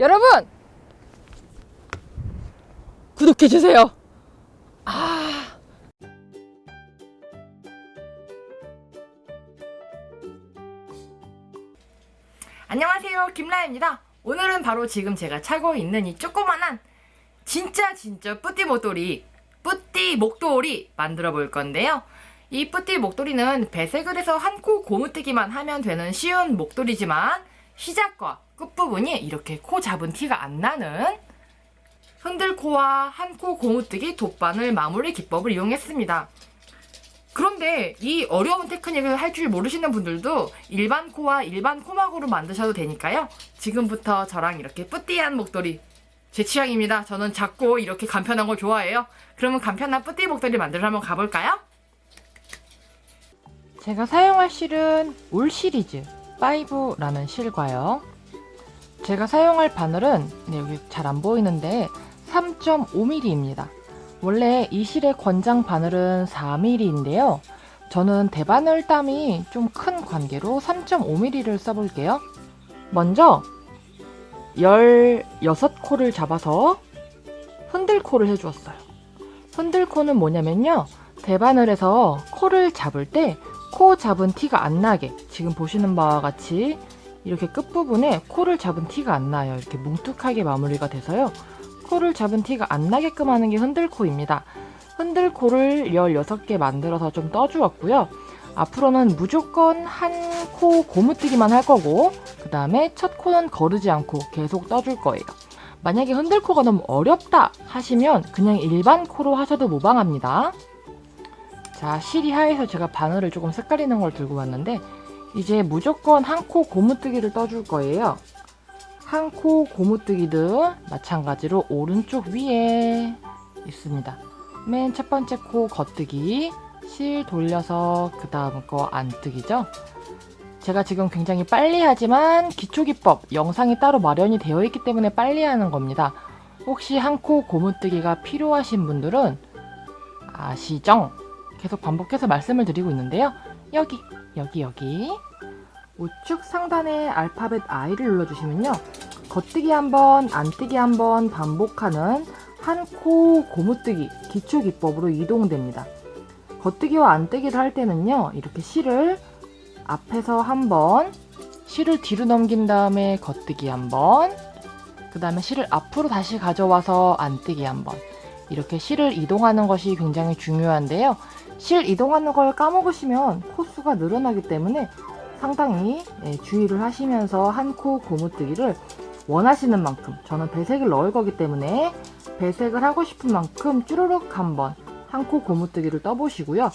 여러분 구독해 주세요. 아. 안녕하세요 김라입니다 오늘은 바로 지금 제가 차고 있는 이 조그만한 진짜 진짜 뿌띠 목도리 뿌띠 목도리 만들어 볼 건데요 이 뿌띠 목도리는 배색을 해서 한 코 고무뜨기만 하면 되는 쉬운 목도리지만 시작과 끝부분이 이렇게 코 잡은 티가 안 나는 흔들코와 한 코 고무뜨기 돗바늘 마무리 기법을 이용했습니다 그런데 이 어려운 테크닉을 할 줄 모르시는 분들도 일반 코와 일반 코막으로 만드셔도 되니까요. 지금부터 저랑 이렇게 뿌띠한 목도리 제 취향입니다. 저는 작고 이렇게 간편한 걸 좋아해요. 그러면 간편한 뿌띠 목도리 만들러 한번 가볼까요? 제가 사용할 실은 올 시리즈 5라는 실과요. 제가 사용할 바늘은 네, 여기 잘 안 보이는데 3.5mm입니다. 원래 이 실의 권장 바늘은 4mm인데요. 저는 대바늘 땀이 좀 큰 관계로 3.5mm를 써볼게요. 먼저 16코를 잡아서 흔들코를 해주었어요. 흔들코는 뭐냐면요. 대바늘에서 코를 잡을 때 코 잡은 티가 안 나게 지금 보시는 바와 같이 이렇게 끝부분에 코를 잡은 티가 안 나요. 이렇게 뭉툭하게 마무리가 돼서요. 코를 잡은 티가 안 나게끔 하는 게 흔들코입니다. 흔들코를 16개 만들어서 좀 떠주었고요. 앞으로는 무조건 한 코 고무뜨기만 할 거고 그 다음에 첫 코는 거르지 않고 계속 떠줄 거예요. 만약에 흔들코가 너무 어렵다 하시면 그냥 일반 코로 하셔도 무방합니다. 자, 실이 하에서 제가 바늘을 조금 색깔 있는 걸 들고 왔는데 이제 무조건 한 코 고무뜨기를 떠줄 거예요. 한 코 고무뜨기도 마찬가지로 오른쪽 위에 있습니다. 맨 첫 번째 코 겉뜨기, 실 돌려서 그 다음 거 안뜨기죠. 제가 지금 굉장히 빨리 하지만 기초기법 영상이 따로 마련이 되어 있기 때문에 빨리 하는 겁니다. 혹시 한 코 고무뜨기가 필요하신 분들은 아시죠? 계속 반복해서 말씀을 드리고 있는데요. 여기, 여기, 여기. 우측 상단에 알파벳 I를 눌러주시면요. 겉뜨기 한 번, 안뜨기 한번 반복하는 한 코 고무뜨기 기초 기법으로 이동됩니다. 겉뜨기와 안뜨기를 할 때는요. 이렇게 실을 앞에서 한 번, 실을 뒤로 넘긴 다음에 겉뜨기 한 번, 그 다음에 실을 앞으로 다시 가져와서 안뜨기 한 번. 이렇게 실을 이동하는 것이 굉장히 중요한데요. 실 이동하는 걸 까먹으시면 코수가 늘어나기 때문에 상당히 예, 주의를 하시면서 한 코 고무뜨기를 원하시는 만큼 저는 배색을 넣을 거기 때문에 배색을 하고 싶은 만큼 쭈르륵 한번 한 코 고무뜨기를 떠보시고요.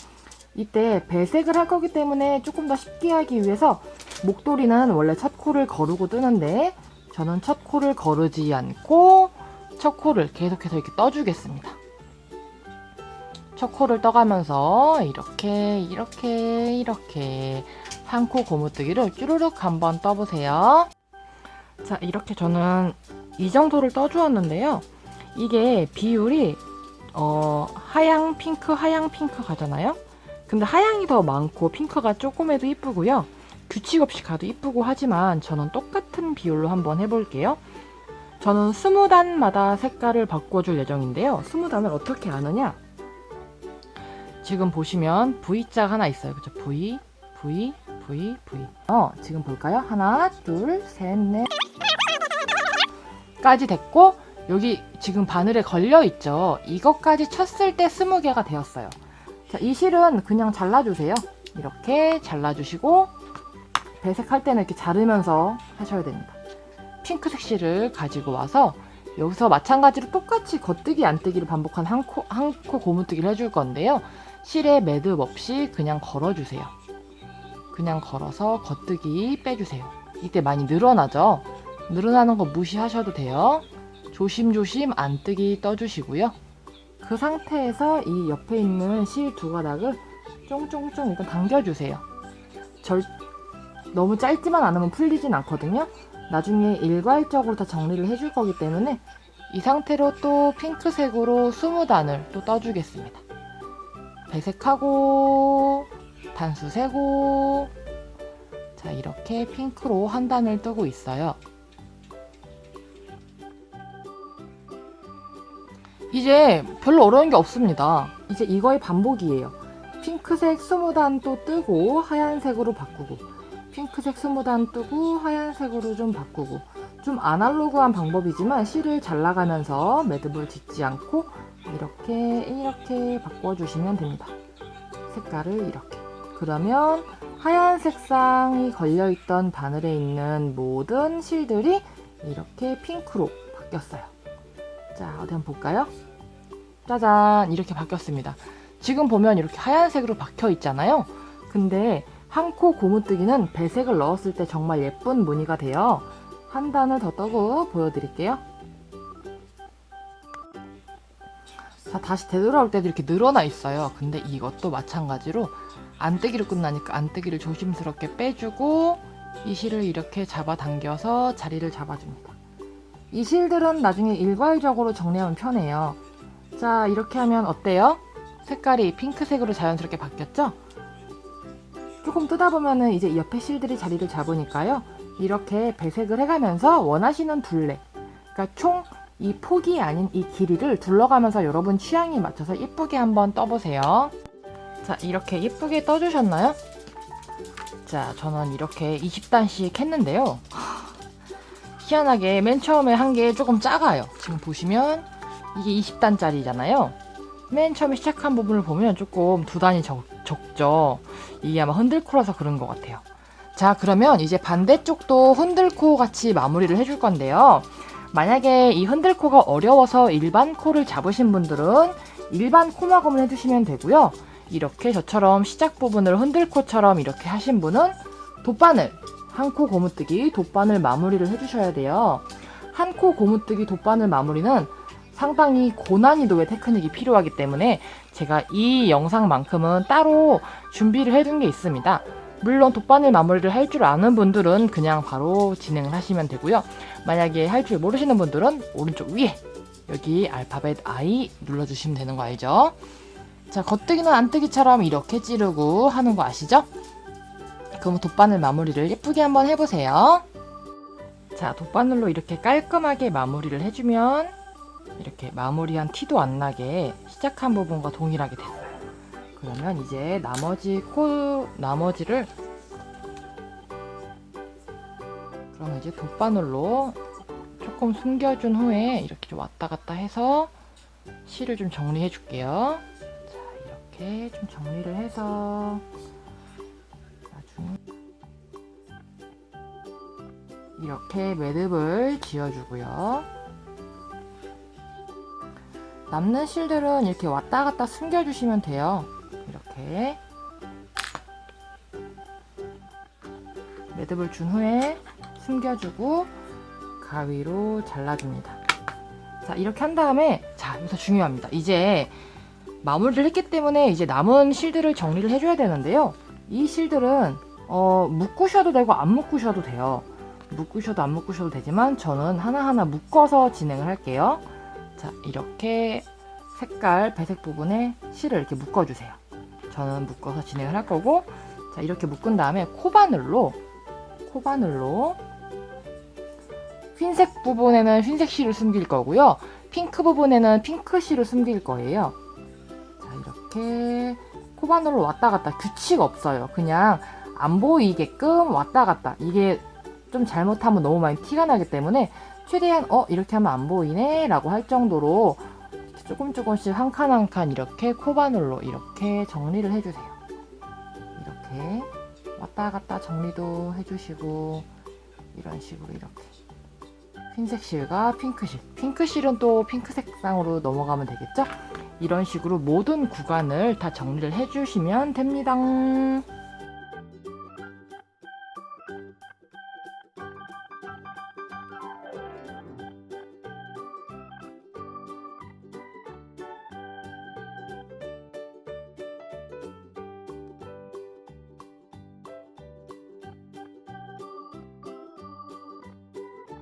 이때 배색을 할 거기 때문에 조금 더 쉽게 하기 위해서 목도리는 원래 첫 코를 거르고 뜨는데 저는 첫 코를 거르지 않고 첫 코를 계속해서 이렇게 떠주겠습니다. 첫 코를 떠가면서 이렇게 이렇게 이렇게 한 코 고무뜨기를 쭈르륵 한번 떠보세요. 자 이렇게 저는 이 정도를 떠주었는데요. 이게 비율이 어, 하양 핑크 하양 핑크 가잖아요. 근데 하양이 더 많고 핑크가 조금해도 이쁘고요. 규칙 없이 가도 이쁘고 하지만 저는 똑같은 비율로 한번 해볼게요. 저는 20단마다 색깔을 바꿔줄 예정인데요. 20단을 어떻게 아느냐? 지금 보시면 V자 하나 있어요. 그죠? V, V, V, V. 어, 지금 볼까요? 하나, 둘, 셋, 넷. 까지 됐고, 여기 지금 바늘에 걸려 있죠? 이것까지 쳤을 때 20개가 되었어요. 자, 이 실은 그냥 잘라주세요. 이렇게 잘라주시고, 배색할 때는 이렇게 자르면서 하셔야 됩니다. 핑크색 실을 가지고 와서 여기서 마찬가지로 똑같이 겉뜨기 안뜨기를 반복한 한 코 한 코 고무뜨기를 해줄 건데요. 실에 매듭 없이 그냥 걸어주세요. 그냥 걸어서 겉뜨기 빼주세요. 이때 많이 늘어나죠? 늘어나는 거 무시하셔도 돼요. 조심조심 안뜨기 떠주시고요. 그 상태에서 이 옆에 있는 실 두 가닥을 쫑쫑쫑 일단 당겨주세요. 절, 너무 짧지만 않으면 풀리진 않거든요. 나중에 일괄적으로 다 정리를 해줄 거기 때문에 이 상태로 또 핑크색으로 20단을 또 떠주겠습니다. 배색하고 단수 세고 자 이렇게 핑크로 한 단을 뜨고 있어요. 이제 별로 어려운 게 없습니다. 이제 이거의 반복이에요. 핑크색 20단 또 뜨고 하얀색으로 바꾸고 핑크색 20단 뜨고 하얀색으로 좀 바꾸고 좀 아날로그한 방법이지만 실을 잘 나가면서 매듭을 짓지 않고 이렇게 이렇게 바꿔주시면 됩니다. 색깔을 이렇게 그러면 하얀 색상이 걸려있던 바늘에 있는 모든 실들이 이렇게 핑크로 바뀌었어요. 자, 어디 한번 볼까요? 짜잔, 이렇게 바뀌었습니다. 지금 보면 이렇게 하얀색으로 박혀 있잖아요. 근데 한코 고무뜨기는 배색을 넣었을 때 정말 예쁜 무늬가 돼요. 한 단을 더 떠고 보여드릴게요. 자, 다시 되돌아올 때도 이렇게 늘어나 있어요. 근데 이것도 마찬가지로 안뜨기로 끝나니까 안뜨기를 조심스럽게 빼주고 이 실을 이렇게 잡아당겨서 자리를 잡아줍니다. 이 실들은 나중에 일괄적으로 정리하면 편해요. 자, 이렇게 하면 어때요? 색깔이 핑크색으로 자연스럽게 바뀌었죠? 조금 뜯다 보면은 이제 옆에 실들이 자리를 잡으니까요. 이렇게 배색을 해가면서 원하시는 둘레, 그러니까 총 이 폭이 아닌 이 길이를 둘러가면서 여러분 취향에 맞춰서 예쁘게 한번 떠보세요. 자, 이렇게 예쁘게 떠주셨나요? 자, 저는 이렇게 20단씩 했는데요. 희한하게 맨 처음에 한 게 조금 작아요. 지금 보시면 이게 20단짜리잖아요. 맨 처음에 시작한 부분을 보면 조금 두 단이 적, 적죠. 이게 아마 흔들코라서 그런 것 같아요. 자, 그러면 이제 반대쪽도 흔들코 같이 마무리를 해줄 건데요. 만약에 이 흔들코가 어려워서 일반 코를 잡으신 분들은 일반 코마검을 해주시면 되고요. 이렇게 저처럼 시작 부분을 흔들코처럼 이렇게 하신 분은 돗바늘, 한 코 고무뜨기 돗바늘 마무리를 해주셔야 돼요. 한 코 고무뜨기 돗바늘 마무리는 상당히 고난이도의 테크닉이 필요하기 때문에 제가 이 영상만큼은 따로 준비를 해둔 게 있습니다. 물론 돗바늘 마무리를 할 줄 아는 분들은 그냥 바로 진행을 하시면 되고요. 만약에 할 줄 모르시는 분들은 오른쪽 위에 여기 알파벳 I 눌러주시면 되는 거 알죠? 자, 겉뜨기는 안뜨기처럼 이렇게 찌르고 하는 거 아시죠? 그럼 돗바늘 마무리를 예쁘게 한번 해보세요. 자, 돗바늘로 이렇게 깔끔하게 마무리를 해주면 이렇게 마무리한 티도 안 나게 시작한 부분과 동일하게 됐어요. 그러면 이제 나머지 코, 나머지를 그러면 이제 돗바늘로 조금 숨겨준 후에 이렇게 좀 왔다 갔다 해서 실을 좀 정리해 줄게요. 자, 이렇게 좀 정리를 해서 나중에 이렇게 매듭을 지어주고요. 남는 실들은 이렇게 왔다 갔다 숨겨주시면 돼요. 이렇게 매듭을 준 후에 숨겨주고 가위로 잘라줍니다. 자 이렇게 한 다음에 자 여기서 중요합니다. 이제 마무리를 했기 때문에 이제 남은 실들을 정리를 해줘야 되는데요. 이 실들은 어, 묶으셔도 되고 안 묶으셔도 돼요. 묶으셔도 안 묶으셔도 되지만 저는 하나하나 묶어서 진행을 할게요. 자 이렇게 색깔 배색 부분에 실을 이렇게 묶어주세요. 저는 묶어서 진행을 할 거고 자 이렇게 묶은 다음에 코바늘로 코바늘로 흰색 부분에는 흰색 실을 숨길 거고요. 핑크 부분에는 핑크 실을 숨길 거예요. 자 이렇게 코바늘로 왔다 갔다 규칙 없어요. 그냥 안 보이게끔 왔다 갔다 이게 좀 잘못하면 너무 많이 티가 나기 때문에 최대한 어 이렇게 하면 안 보이네 라고 할 정도로 조금 조금씩 한 칸 한 칸 이렇게 코바늘로 이렇게 정리를 해주세요. 이렇게 왔다 갔다 정리도 해주시고 이런 식으로 이렇게 흰색 실과 핑크 실 핑크 실은 또 핑크 색상으로 넘어가면 되겠죠? 이런 식으로 모든 구간을 다 정리를 해주시면 됩니다.